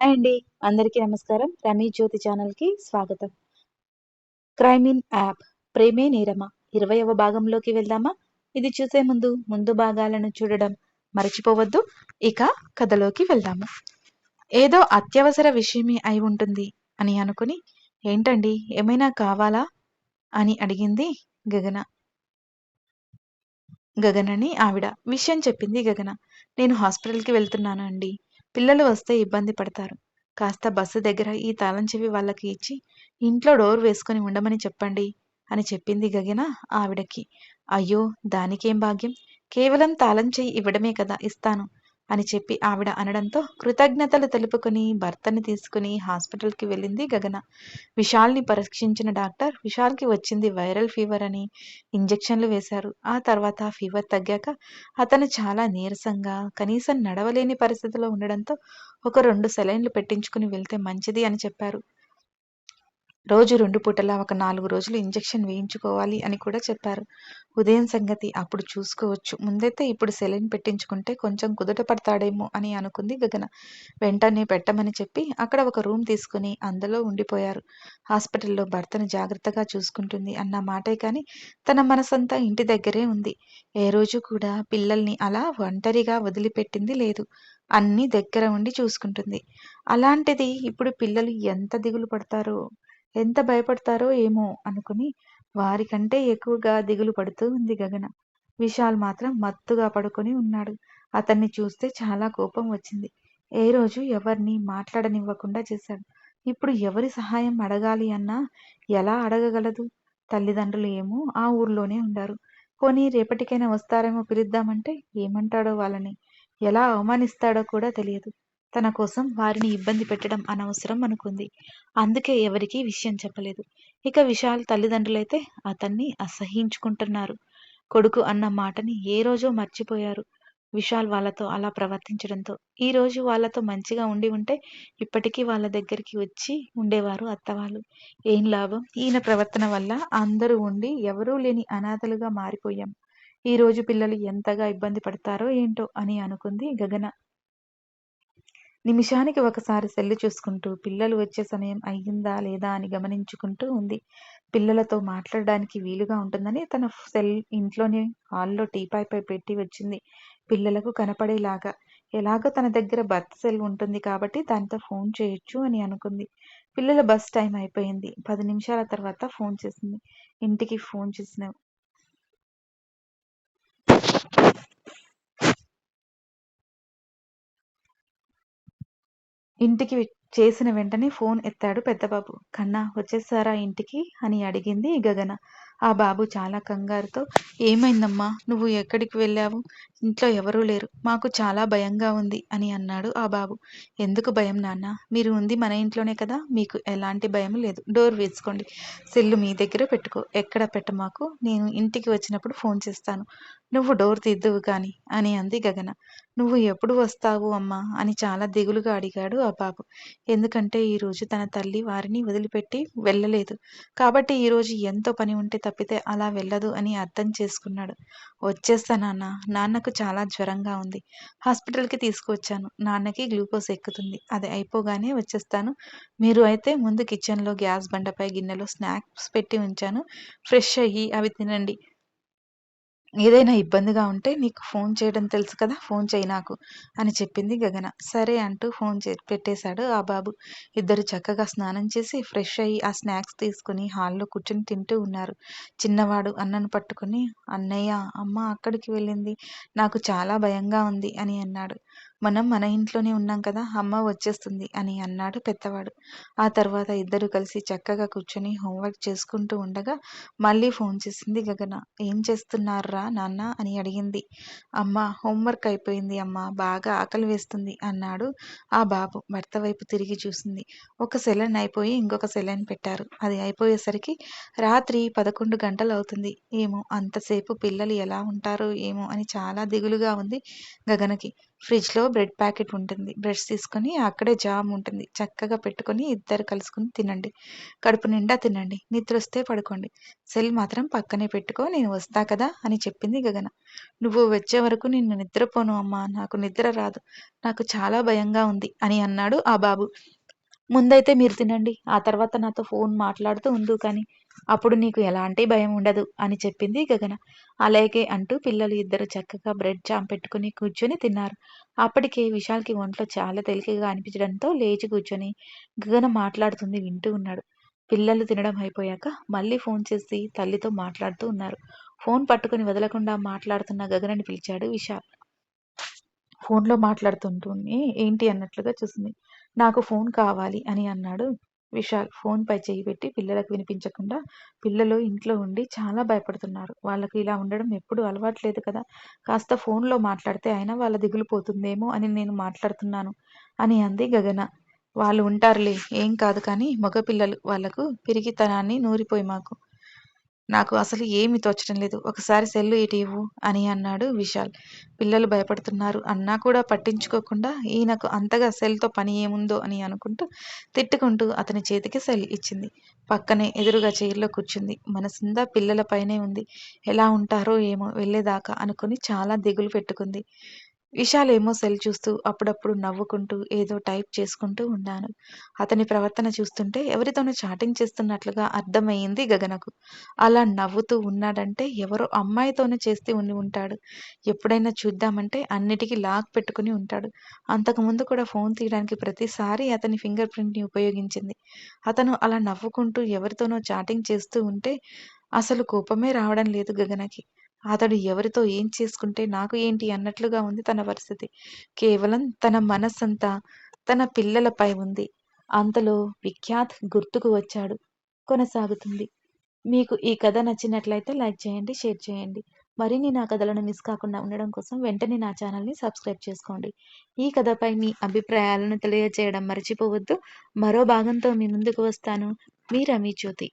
Hi అండి. అందరికీ నమస్కారం. రమీ జ్యోతి ఛానల్కి స్వాగతం. క్రైమిన్ యాప్ ప్రేమే నేరమా ఇరవయవ భాగంలోకి వెళ్దామా? ఇది చూసే ముందు ముందు భాగాలను చూడడం మర్చిపోవద్దు. ఇక కథలోకి వెళ్దాము. ఏదో అత్యవసర విషయమే అయి ఉంటుంది అని అనుకుని ఏంటండి? ఏమైనా కావాలా? అని అడిగింది గగన. గగనని ఆవిడ. విషయం చెప్పింది గగన. నేను హాస్పిటల్కి వెళ్తున్నాను అండి పిల్లలు వస్తే ఇబ్బంది పడతారు. కాస్త బస్సు దగ్గర ఈ తాళం చెవి వాళ్ళకి ఇచ్చి ఇంట్లో డోర్ వేసుకొని ఉండమని చెప్పండి అని చెప్పింది గగన ఆవిడకి. అయ్యో దానికేం భాగ్యం? కేవలం తాళం చెయ్యి ఇవ్వడమే కదా ఇస్తాను. అని చెప్పి ఆవిడ అనడంతో కృతజ్ఞతలు తెలుపుకుని భర్తని తీసుకుని హాస్పిటల్కి వెళ్ళింది గగన. విశాల్ని పరీక్షించిన డాక్టర్ విశాల్కి వచ్చింది వైరల్ ఫీవర్ అని ఇంజెక్షన్లు వేశారు. ఆ తర్వాత ఫీవర్ తగ్గాక అతను చాలా నీరసంగా కనీసం నడవలేని పరిస్థితిలో ఉండడంతో ఒక రెండు సెలైన్లు పెట్టించుకుని వెళ్తే మంచిది అని చెప్పారు. రోజు రెండు పూటలా ఒక నాలుగు రోజులు ఇంజెక్షన్ వేయించుకోవాలి అని కూడా చెప్పారు. ఉదయం సంగతి అప్పుడు చూసుకోవచ్చు. ముందైతే ఇప్పుడు సెలైన్ పెట్టించుకుంటే కొంచెం కుదుట పడతాడేమో అని అనుకుంది గగన. వెంటనే పెట్టమని చెప్పి అక్కడ ఒక రూమ్ తీసుకుని అందులో ఉండిపోయారు. హాస్పిటల్లో భర్తను జాగ్రత్తగా చూసుకుంటుంది అన్న మాటే కానీ తన మనసంతా ఇంటి దగ్గరే ఉంది. ఏ రోజు కూడా పిల్లల్ని అలా ఒంటరిగా వదిలిపెట్టింది లేదు. అన్నీ దగ్గర ఉండి చూసుకుంటుంది. అలాంటిది ఇప్పుడు పిల్లలు ఎంత దిగులు పడతారో ఎంత భయపడతారో ఏమో అనుకుని వారికంటే ఎక్కువగా దిగులు పడుతూ ఉంది గగన. విశాల్ మాత్రం మత్తుగా పడుకొని ఉన్నాడు. అతన్ని చూస్తే చాలా కోపం వచ్చింది. ఏ రోజు ఎవరిని మాట్లాడనివ్వకుండా చేశాడు. ఇప్పుడు ఎవరి సహాయం అడగాలి అన్నా ఎలా అడగగలదు? తల్లిదండ్రులు ఏమో ఆ ఊర్లోనే ఉండారు. పోనీ రేపటికైనా వస్తారేమో పిలుద్దామంటే ఏమంటాడో వాళ్ళని? ఎలా అవమానిస్తాడో కూడా తెలియదు. తన కోసం వారిని ఇబ్బంది పెట్టడం అనవసరం అనుకుంది. అందుకే ఎవరికీ విషయం చెప్పలేదు. ఇక విశాల్ తల్లిదండ్రులైతే అతన్ని అసహించుకుంటున్నారు. కొడుకు అన్న మాటని ఏ రోజో మర్చిపోయారు. విశాల్ వాళ్ళతో అలా ప్రవర్తించడంతో. ఈ రోజు వాళ్ళతో మంచిగా ఉండి ఉంటే ఇప్పటికీ వాళ్ళ దగ్గరికి వచ్చి ఉండేవారు అత్తవాళ్ళు. ఏం లాభం? ఈయన ప్రవర్తన వల్ల అందరూ ఉండి ఎవరూ లేని అనాథలుగా మారిపోయాం. ఈ రోజు పిల్లలు ఎంతగా ఇబ్బంది పడతారో ఏంటో అని అనుకుంది గగన. నిమిషానికి ఒకసారి సెల్లు చూసుకుంటూ పిల్లలు వచ్చే సమయం అయ్యిందా లేదా అని గమనించుకుంటూ ఉంది. పిల్లలతో మాట్లాడడానికి వీలుగా ఉంటుందని తన సెల్ ఇంట్లోనే హాల్లో టీపాయ్పై పెట్టి వచ్చింది. పిల్లలకు కనపడేలాగా ఎలాగో తన దగ్గర బర్త్ సెల్ ఉంటుంది కాబట్టి దానితో ఫోన్ చేయొచ్చు అని అనుకుంది. పిల్లల బస్ టైం అయిపోయింది. పది నిమిషాల తర్వాత ఫోన్ చేసింది. ఇంటికి ఫోన్ చేసిన. ఇంటికి చేసిన వెంటనే ఫోన్ ఎత్తాడు పెద్దబాబు. కన్నా వచ్చేసారా ఇంటికి? అని అడిగింది గగన. ఆ బాబు చాలా కంగారుతో ఏమైందమ్మా? నువ్వు ఎక్కడికి వెళ్ళావు? ఇంట్లో ఎవరూ లేరు. మాకు చాలా భయంగా ఉంది అని అన్నాడు ఆ బాబు. ఎందుకు భయం నాన్న? మీరు ఉంది మన ఇంట్లోనే కదా మీకు ఎలాంటి భయం లేదు. డోర్ వేసుకోండి. సెల్లు మీ దగ్గర పెట్టుకో. ఎక్కడ పెట్టమాకు? నేను ఇంటికి వచ్చినప్పుడు ఫోన్ చేస్తాను. నువ్వు డోర్ తీద్దువు కానీ అని అంది గగన. నువ్వు ఎప్పుడు వస్తావు అమ్మా? అని చాలా దిగులుగా అడిగాడు ఆ బాబు. ఎందుకంటే ఈరోజు తన తల్లి వారిని వదిలిపెట్టి వెళ్ళలేదు. కాబట్టి ఈరోజు ఎంతో పని ఉంటే తప్పితే అలా వెళ్ళదు అని అర్థం చేసుకున్నాడు. వచ్చేస్తా నాన్న. నాన్నకు చాలా జ్వరంగా ఉంది. హాస్పిటల్కి తీసుకువచ్చాను. నాన్నకి గ్లూకోజ్ ఎక్కుతుంది. అది అయిపోగానే వచ్చేస్తాను. మీరు అయితే ముందు కిచెన్లో గ్యాస్ బండపై గిన్నెలో స్నాక్స్ పెట్టి ఉంచాను. ఫ్రెష్ అయ్యి అవి తినండి. ఏదైనా ఇబ్బందిగా ఉంటే నీకు ఫోన్ చేయడం తెలుసు కదా ఫోన్ చేయి నాకు అని చెప్పింది గగన. సరే అంటూ ఫోన్ చే పెట్టేశాడు ఆ బాబు. ఇద్దరు చక్కగా స్నానం చేసి ఫ్రెష్ అయ్యి ఆ స్నాక్స్ తీసుకుని హాల్లో కూర్చుని తింటూ ఉన్నారు. చిన్నవాడు అన్నను పట్టుకుని అన్నయ్య అమ్మ అక్కడికి వెళ్ళింది. నాకు చాలా భయంగా ఉంది అని అన్నాడు. మనం మన ఇంట్లోనే ఉన్నాం కదా అమ్మ వచ్చేస్తుంది అని అన్నాడు పెద్దవాడు. ఆ తర్వాత ఇద్దరు కలిసి చక్కగా కూర్చొని హోంవర్క్ చేసుకుంటూ ఉండగా మళ్ళీ ఫోన్ చేసింది గగన. ఏం చేస్తున్నారా నాన్న? అని అడిగింది. అమ్మ హోంవర్క్ అయిపోయింది అమ్మ బాగా ఆకలి వేస్తుంది అన్నాడు ఆ బాబు. భర్త వైపు తిరిగి చూసింది. ఒక సెలైన్ అయిపోయి ఇంకొక సెలైన్ పెట్టారు. అది అయిపోయేసరికి రాత్రి పదకొండు గంటలు అవుతుంది. ఏమో అంతసేపు పిల్లలు ఎలా ఉంటారో ఏమో అని చాలా దిగులుగా ఉంది గగనకి. ఫ్రిడ్జ్‌లో బ్రెడ్ ప్యాకెట్ ఉంటుంది. బ్రెడ్స్ తీసుకొని అక్కడే జామ్ ఉంటుంది. చక్కగా పెట్టుకొని ఇద్దరు కలుసుకొని తినండి. కడుపు నిండా తినండి. నిద్రొస్తే పడుకోండి. సెల్ మాత్రం పక్కనే పెట్టుకో నేను వస్తా కదా! అని చెప్పింది గగన. నువ్వు వచ్చే వరకు నేను నిద్రపోను అమ్మా! నాకు నిద్ర రాదు. నాకు చాలా భయంగా ఉంది అని అన్నాడు ఆ బాబు. ముందైతే మీరు తినండి. ఆ తర్వాత నాతో ఫోన్ మాట్లాడుతూ ఉండు కానీ. అప్పుడు నీకు ఎలాంటి భయం ఉండదు అని చెప్పింది గగన. అలాగే అంటూ పిల్లలు ఇద్దరు చక్కగా బ్రెడ్ జామ్ పెట్టుకొని కూర్చొని తిన్నారు. అప్పటికే విశాల్‌కి ఒంట్లో చాలా తేలికగా అనిపించడంతో లేచి కూర్చొని గగన మాట్లాడుతుంది వింటూ ఉన్నాడు. పిల్లలు తినడం అయిపోయాక మళ్ళీ ఫోన్ చేసి తల్లితో మాట్లాడుతూ ఉన్నారు. ఫోన్ పట్టుకొని వదలకుండా మాట్లాడుతున్న గగనని పిలిచాడు విశాల్. ఫోన్‌లో మాట్లాడుతుంటూనే ఏంటి అన్నట్లుగా చూసింది. నాకు ఫోన్ కావాలి అని అన్నాడు విశాల్. ఫోన్‌పై చేయి పెట్టి పిల్లలకు వినిపించకుండా పిల్లలు ఇంట్లో ఉండి చాలా భయపడుతున్నారు. వాళ్ళకు ఇలా ఉండడం ఎప్పుడు అలవాటు లేదు కదా! కాస్త ఫోన్‌లో మాట్లాడితే అయినా వాళ్ళ దిగులు పోతుందేమో అని నేను మాట్లాడుతున్నాను అని అంది గగన. వాళ్ళు ఉంటారులే ఏం కాదు కానీ మగ పిల్లలు వాళ్ళకు పిరికితనాన్ని నూరిపోయి మాకు. నాకు అసలు ఏమీ తోచడం లేదు. ఒకసారి సెల్లు ఇటు ఇవ్వు అని అన్నాడు విశాల్. పిల్లలు భయపడుతున్నారు అన్నా కూడా పట్టించుకోకుండా ఈయనకు అంతగా సెల్‌తో పని ఏముందో అని అనుకుంటూ తిట్టుకుంటూ అతని చేతికి సెల్ ఇచ్చింది. పక్కనే ఎదురుగా చైర్‌లో కూర్చుంది. మనసిందా పిల్లల పైనే ఉంది. ఎలా ఉంటారో ఏమో వెళ్ళేదాకా అనుకుని చాలా దిగులు పెట్టుకుంది. విశాలేమో సెల్ చూస్తూ అప్పుడప్పుడు నవ్వుకుంటూ ఏదో టైప్ చేసుకుంటూ ఉన్నాను అతని ప్రవర్తన చూస్తుంటే ఎవరితోనో చాటింగ్ చేస్తున్నట్లుగా అర్థమయ్యింది గగనకు. అలా నవ్వుతూ ఉన్నాడంటే ఎవరో అమ్మాయితోనే చేస్తూ ఉండి ఉంటాడు. ఎప్పుడైనా చూద్దామంటే అన్నిటికీ లాక్ పెట్టుకుని ఉంటాడు. అంతకుముందు కూడా ఫోన్ తీయడానికి ప్రతిసారి అతని ఫింగర్ ప్రింట్‌ని ఉపయోగించింది. అతను అలా నవ్వుకుంటూ ఎవరితోనో చాటింగ్ చేస్తూ ఉంటే అసలు కోపమే రావడం లేదు గగనకి. అతడు ఎవరితో ఏం చేసుకుంటే నాకు ఏంటి అన్నట్లుగా ఉంది తన పరిస్థితి. కేవలం తన మనస్సంతా తన పిల్లలపై ఉంది. అంతలో విఖ్యాత్ గుర్తుకు వచ్చాడు. కొనసాగుతుంది. మీకు ఈ కథ నచ్చినట్లయితే లైక్ చేయండి, షేర్ చేయండి. మరిన్ని నా కథలను మిస్ కాకుండా ఉండడం కోసం వెంటనే నా ఛానల్‌ని సబ్స్క్రైబ్ చేసుకోండి. ఈ కథపై మీ అభిప్రాయాలను తెలియజేయడం మర్చిపోవద్దు. మరో భాగంతో మీ ముందుకు వస్తాను. మీ రమీ జ్యోతి.